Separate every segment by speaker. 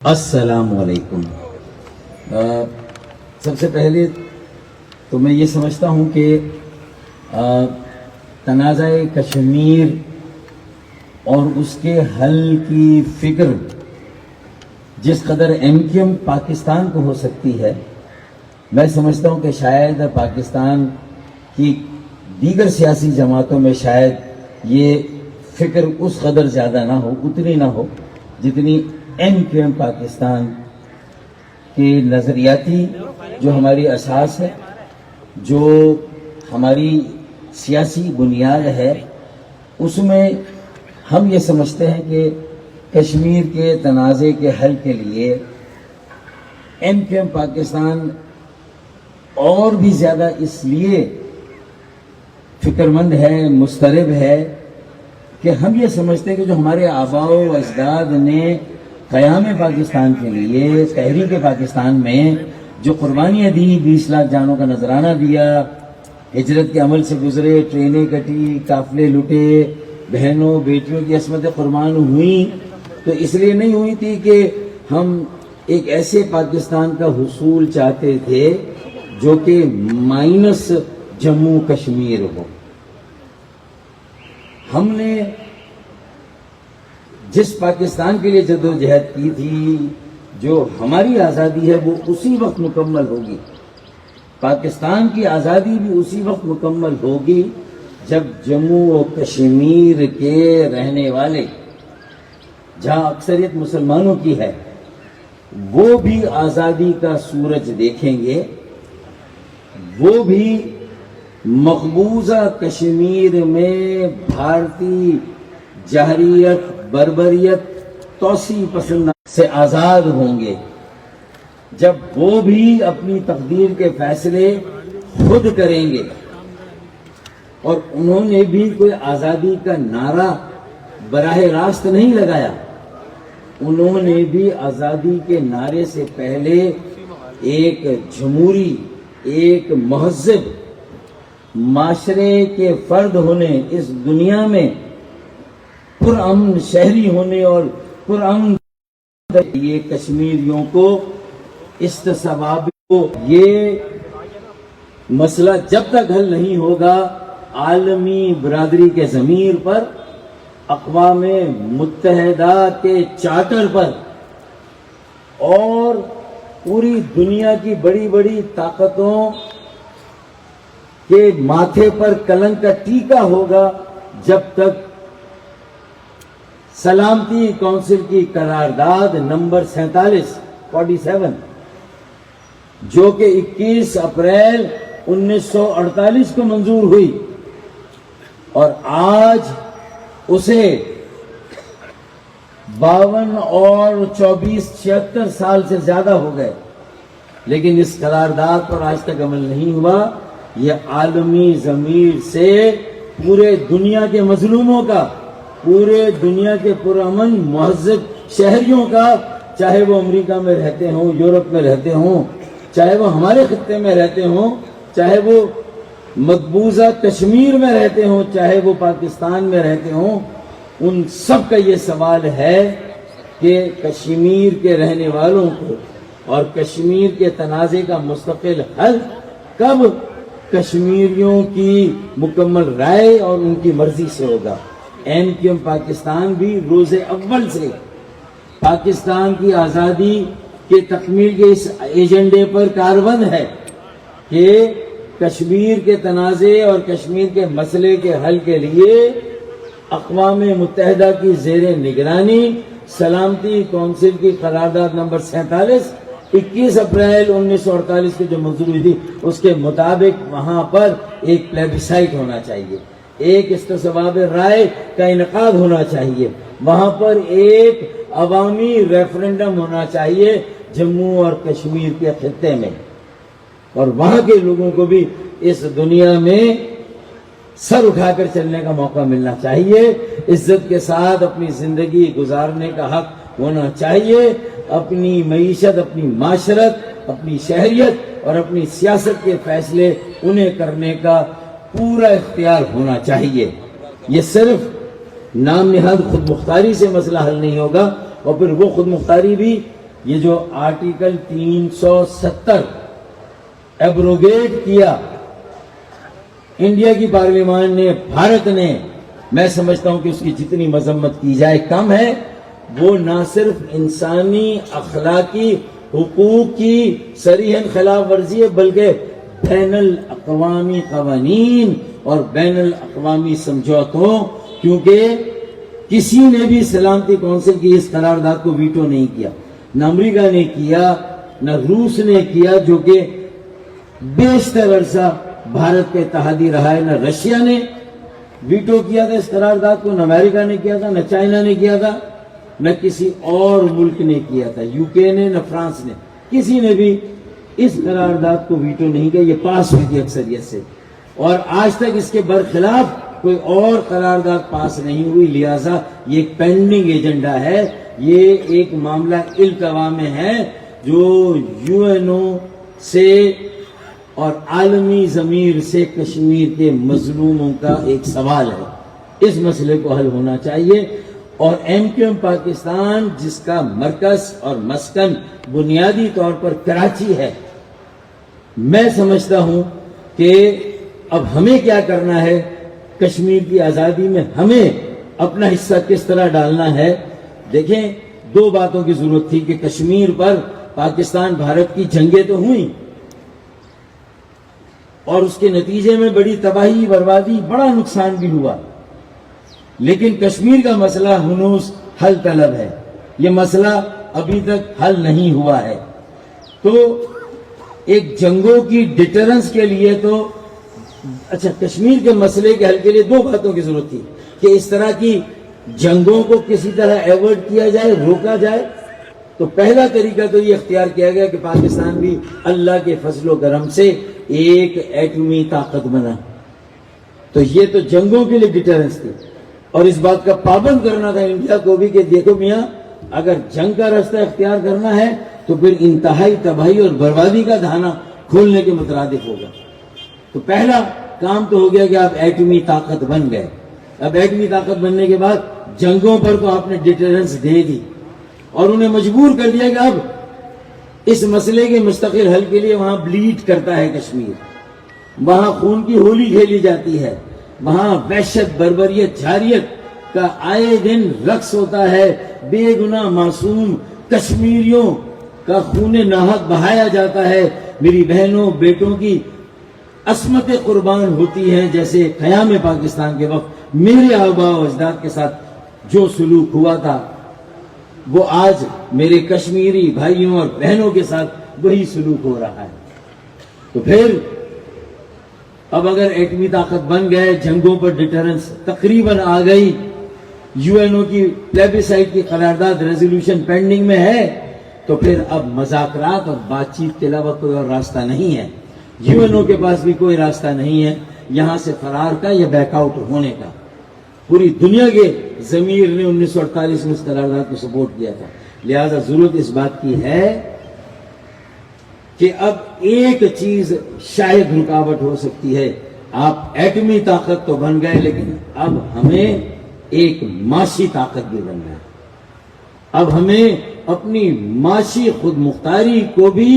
Speaker 1: असलकुम सबसे पहले तो मैं ये समझता हूँ कि तनाज़ कश्मीर और उसके हल की फ़िक्र जिस कदर एम पाकिस्तान को हो सकती है, मैं समझता हूँ कि शायद पाकिस्तान की दीगर सियासी जमातों में शायद ये फ़िक्र उस कदर ज़्यादा ना हो, उतनी ना हो, जितनी एम क्यू एम पाकिस्तान के नज़रियाती जो हमारी असास है, जो हमारी सियासी बुनियाद है, उसमें हम ये समझते हैं कि कश्मीर के तनाज़े के हल के लिए एम क्यू एम पाकिस्तान और भी ज़्यादा इसलिए फिक्रमंद है, मुस्तरब है कि हम ये समझते हैं कि जो हमारे आबाओ अजदाद ने क़याम पाकिस्तान के लिए, तहरीक पाकिस्तान में जो कुर्बानियाँ दी, बीस लाख जानों का नजराना दिया, हिजरत के अमल से गुजरे, ट्रेनें कटी, काफले लुटे, बहनों, बेटियों की असमत कुर्बान हुई तो इसलिए नहीं हुई थी कि हम एक ऐसे पाकिस्तान का हसूल चाहते थे जो कि माइनस जम्मू कश्मीर हो। हमने जिस पाकिस्तान के लिए जदोजहद की थी, जो हमारी आज़ादी है, वो उसी वक्त मुकम्मल होगी। पाकिस्तान की आज़ादी भी उसी वक्त मुकम्मल होगी, जब जम्मू और कश्मीर के रहने वाले, जहाँ अक्सरियत मुसलमानों की है, वो भी आज़ादी का सूरज देखेंगे। वो भी मकबूजा कश्मीर में भारतीय जहरीत बरबरीत तोसी पसंद से आज़ाद होंगे। जब वो भी अपनी तकदीर के फैसले खुद करेंगे और उन्होंने भी कोई आज़ादी का नारा बराह रास्त नहीं लगाया, उन्होंने भी आज़ादी के नारे से पहले एक जमूरी, एक महजब, माशरे के फर्द होने इस दुनिया में पुरअमन शहरी होने और पुरअमन ये कश्मीरियों को इस्तेसवाब को, ये मसला जब तक हल नहीं होगा, आलमी बरदरी के ज़मीर पर अकवा मुतहदा के चार्टर पर, और पूरी दुनिया की बड़ी बड़ी ताकतों के माथे पर कलंक का टीका होगा, जब तक सलामती काउंसिल की करारदाद नंबर सैतालीस फोर्टी सेवन जो कि 21 अप्रैल 1948 को मंजूर हुई। और आज उसे बावन और 24 छिहत्तर साल से ज़्यादा हो गए। लेकिन इस करारदाद पर आज तक अमल नहीं हुआ। यह आलमी जमीर से पूरे दुनिया के मजलूमों का पूरे दुनिया के पुरमन महजब शहरियों का, चाहे वो अमेरिका में रहते हों, यूरोप में रहते हों, चाहे वो हमारे खत्ते में रहते हों, चाहे वो मकबूजा कश्मीर में रहते हों, चाहे वो पाकिस्तान में रहते हों, उन सब का ये सवाल है कि कश्मीर के रहने वालों को और कश्मीर के तनाज़े का मुस्तकिल हल कब कश्मीरियों की मुकम्मल राय और उनकी मर्ज़ी से होगा। एम क्यू एम पाकिस्तान भी रोज़ अव्वल से। पाकिस्तान की आज़ादी के तकमील के इस एजेंडे पर कारबंद है कि कश्मीर के तनाज़े और कश्मीर के मसले के हल के लिए अकवा मुतहदा की जेर निगरानी, सलामती कौंसिल की करारदाद नंबर सैतालीस 21 अप्रैल 1948 की जो मंजूरी थी, उसके मुताबिक वहाँ पर एक प्लेबिसाइट होना चाहिए। एक इस्तेसवाब राय का इनका होना चाहिए। वहाँ पर एक अवामी रेफरेंडम होना चाहिए जम्मू और कश्मीर के खत्े में। और वहाँ के लोगों को भी इस दुनिया में सर उठाकर चलने का मौका मिलना चाहिए। इज़्ज़त के साथ अपनी ज़िंदगी गुजारने का हक होना चाहिए। अपनी मीशत, अपनी माशरत, अपनी शहरियत और अपनी सियासत के फैसले उन्हें करने का पूरा इख्तियार होना चाहिए। ये सिर्फ़ नाम निहाद खुद मुख्तारी से मसला हल नहीं होगा, और फिर वो खुद मुख्तारी भी, ये जो आर्टिकल 370 एब्रोगेट किया, इंडिया की पार्लियामान ने, भारत ने, मैं समझता हूँ कि उसकी जितनी मजम्मत की जाए कम है, वो ना सिर्फ़ इंसानी अखलाकी, हुकूक की सरीहन खिलाफ वर्जी है, बल्कि बैन अवी कवानीन और बैन अवी समझौतों, क्योंकि किसी ने भी सलामती कौंसिल की इस करारदाद को वीटो नहीं किया। न अमरीका ने किया, न रूस ने किया, जो कि बेशतर अरसा भारत के तहादी रहा है। न रशिया ने वीटो किया था इस करारदाद को, न अमेरिका ने किया था, न चाइना ने किया था, न किसी और मुल्क ने किया था। यूके ने, न फ्रांस ने। किसी ने भी इस करारदाद को वीटो नहीं किया, ये पास हुई थी अक्सरियत से। और आज तक इसके बरखिलाफ कोई और करारदाद पास नहीं हुई, लिहाजा ये एक पेंडिंग एजेंडा है। ये एक मामला इल्तवा में है, जो यूएनओ से और आलमी जमीर से कश्मीर के मजलूमों का एक सवाल है। इस मसले को हल होना चाहिए और एम क्यू एम पाकिस्तान, जिसका मरकज और मस्कन बुनियादी तौर पर कराची है मैं समझता हूँ कि अब हमें क्या करना है? कश्मीर की आज़ादी में हमें अपना हिस्सा किस तरह डालना है? देखें, दो बातों की ज़रूरत थी कि कश्मीर पर पाकिस्तान भारत की जंगें तो हुई और उसके नतीजे में बड़ी तबाही, बर्बादी, बड़ा नुकसान भी हुआ। लेकिन कश्मीर का मसला हनूस हल तलब है। ये मसला अभी तक हल नहीं हुआ है। तो एक जंगों की डिटरेंस के लिए तो अच्छा कश्मीर के मसले के हल के लिए दो बातों की ज़रूरत थी, कि इस तरह की जंगों को किसी तरह अवॉइड किया जाए, रोका जाए। तो पहला तरीका तो ये अख्तियार किया गया कि पाकिस्तान भी अल्लाह के फजलो करम से एक एटमी ताकत बना। तो ये तो जंगों के लिए डिटरेंस थी। और इस बात का पाबंद करना था इंडिया को भी कि देखो मियाँ, अगर जंग का रास्ता अख्तियार करना है तो फिर इंतहाई तबाही और बर्बादी का धाना खोलने के मुतरदिफ होगा तो पहला काम तो हो गया कि आप एटमी ताकत बन गए। अब एटमी ताकत बनने के बाद जंगों पर तो आपने डिटरेंस दे दी और उन्हें मजबूर कर दिया कि अब इस मसले के मुस्तकिल हल के लिए वहाँ ब्लीड करता है कश्मीर। वहाँ खून की होली खेली जाती है। वहाँ वहशत, बर्बरियत, झारियत का आए दिन रक्स होता है। बेगुना मासूम कश्मीरियों का खून नाहक बहाया जाता है। मेरी बहनों, बेटों की असमत कुर्बान होती हैं, जैसे कयाम पाकिस्तान के वक्त मेरे आबा अजदाद के साथ जो सलूक हुआ था। वो आज मेरे कश्मीरी भाइयों और बहनों के साथ वही सलूक हो रहा है। तो फिर, अब अगर एटमी ताकत बन गए, जंगों पर डिटरेंस तकरीबन आ गई, यूएनओ की प्लेबिसाइट की करारदाद रेजोल्यूशन पेंडिंग में है तो फिर अब मजाकरात और बातचीत के अलावा कोई और रास्ता नहीं है। यूएनओ के पास भी कोई रास्ता नहीं है, यहाँ से फरार का या बैकआउट होने का। पूरी दुनिया के जमीर ने 1948 में उस करारदाद को सपोर्ट किया था। लिहाजा ज़रूरत इस बात की है कि अब एक चीज़ शायद रुकावट हो सकती है। आप एटमी ताकत तो बन गए, लेकिन अब हमें एक माशी ताकत भी बनना है अब हमें अपनी माशी खुद मुख्तारी को भी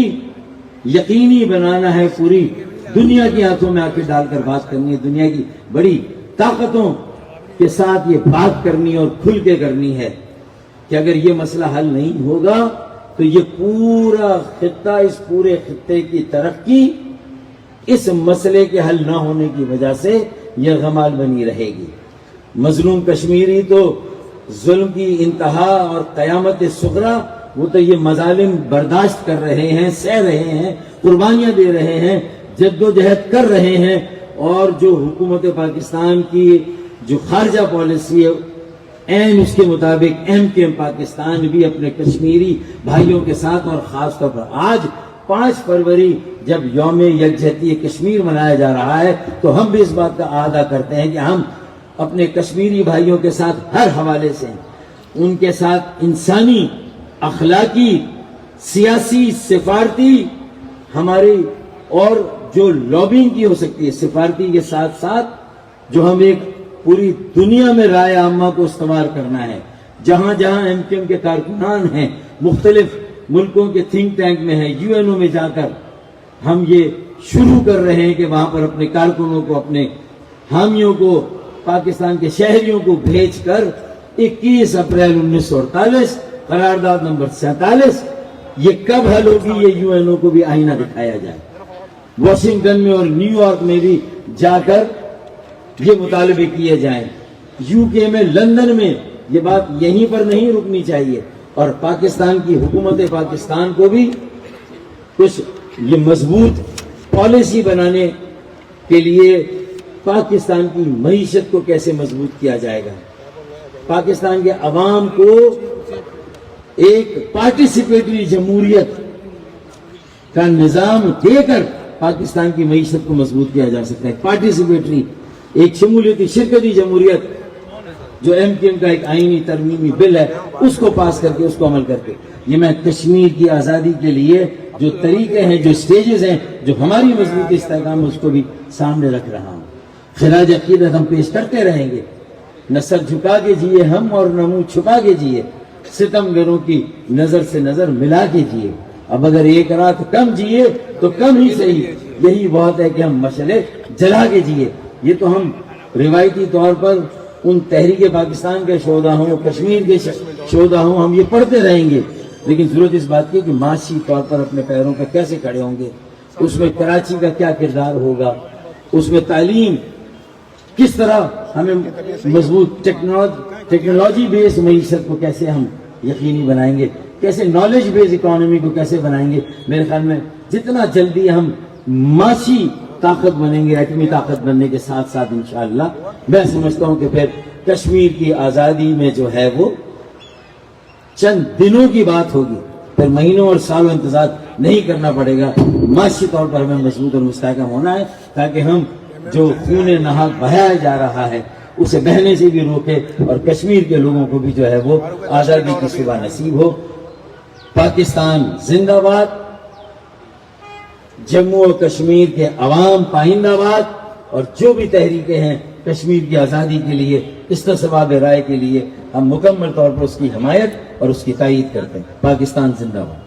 Speaker 1: यकीनी बनाना है पूरी। दुनिया की आँखों में आके डालकर बात करनी है। दुनिया की बड़ी ताकतों के साथ ये बात करनी और खुल के करनी है कि अगर ये मसला हल नहीं होगा तो ये पूरा खत्ता इस पूरे खत्ते की तरक्की इस मसले के हल ना होने की वजह से यह गमाल बनी रहेगी। मजलूम कश्मीरी तो जुल्म की इंतहा और कयामत सुगरा, वो तो ये मजालिम बर्दाश्त कर रहे हैं, सह रहे हैं, कुर्बानियाँ दे रहे हैं, जद्दोजहद कर रहे हैं, और जो हुकूमत पाकिस्तान की जो खारजा पॉलिसी है, एम इसके मुताबिक एम के एम पाकिस्तान भी अपने कश्मीरी भाइयों के साथ और खास तौर पर आज पाँच फरवरी जब योम यकजहती कश्मीर मनाया जा रहा है तो हम भी इस बात का आदा करते हैं कि हम अपने कश्मीरी भाइयों के साथ हर हवाले से। उनके साथ इंसानी, अखलाकी, सियासी सिफारती, हमारी और जो लॉबिंग की हो सकती है, सिफारती के साथ साथ जो हम एक पूरी दुनिया में राय आमा को इस्तेमाल करना है। जहाँ जहाँ एम के एम के कारकुनान हैं, मुख्तलिफ़ मुल्कों के थिंक टैंक में है यूएनओ में जाकर हम ये शुरू कर रहे हैं कि वहाँ पर अपने कारकुनों को, अपने हामियों को पाकिस्तान के शहरियों को भेजकर 21 अप्रैल उन्नीस सौ अड़तालीस, करारदाद नंबर सैतालीस, ये कब हल होगी, ये यूएनओ को भी आईना दिखाया जाए। वॉशिंगटन में और न्यूयॉर्क में भी जाकर ये मुतालबे किए जाएँ। यूके में, लंदन में, ये बात यहीं पर नहीं रुकनी चाहिए। और पाकिस्तान की हुकूमत पाकिस्तान को भी कुछ ये मज़बूत पॉलिसी बनाने के लिए पाकिस्तान की मीशत को कैसे मज़बूत किया जाएगा? पाकिस्तान के अवाम को एक पार्टिसिपेटरी जमहूरियत का निज़ाम देकर पाकिस्तान की मीशत को मज़बूत किया जा सकता है। पार्टिसिपेटरी एक शमूलियती, शिरकती जमहूरियत जो एम के एम का एक आईनी तरमीमी बिल है, उसको पास करके, उसको अमल करके। ये मैं कश्मीर की आज़ादी के लिए जो तरीके हैं, जो स्टेजेस हैं, जो हमारी मज़बूत इस्तेकाम उसको भी सामने रख रहा हूँ। खराज अकीदत हम पेश करते रहेंगे। न सर झुका के जिए हम और न मुँह छुपा के जिए सितमगरों की नज़र से नज़र मिला के जिए। अब अगर एक रात कम जिए तो कम ही सही। यही बहुत है कि हम मसले जला के जिए। ये तो हम रिवायती तौर पर उन तहरीक पाकिस्तान के शोधा हों, कश्मीर के शोधा हों, हम ये पढ़ते रहेंगे। लेकिन ज़रूरत इस बात की कि माशी तौर पर अपने पैरों पर कैसे खड़े होंगे। उसमें कराची का क्या किरदार होगा? उसमें तालीम किस तरह हमें मज़बूत टेक्नोलॉजी टेक्नोलॉजी बेस्ड मीशत को कैसे हम यकीनी बनाएँगे? कैसे नॉलेज बेस्ड इकोनॉमी को कैसे बनाएँगे? मेरे ख्याल में जितना जल्दी हम माशी ताकत बनेंगे एटमी ताकत बनने के साथ साथ इंशाल्लाह मैं समझता हूँ कि फिर कश्मीर की आज़ादी में जो है वो चंद दिनों की बात होगी। फिर महीनों और सालों इंतज़ार नहीं करना पड़ेगा। माशी तौर पर हमें मज़बूत और मुस्तकम होना है ताकि हम जो खून नहा बहाया जा रहा है, उसे बहने से भी रोके और कश्मीर के लोगों को भी जो है वो आज़ादी की सुबह नसीब हो। पाकिस्तान जिंदाबाद, जम्मू और कश्मीर के अवाम पाइंदाबाद और जो भी तहरीकें हैं, कश्मीर की आज़ादी के लिए इस्तेसबाब राय के लिए, हम मुकम्मल तौर पर उसकी हमायत और उसकी तायद करते हैं। पाकिस्तान जिंदाबाद।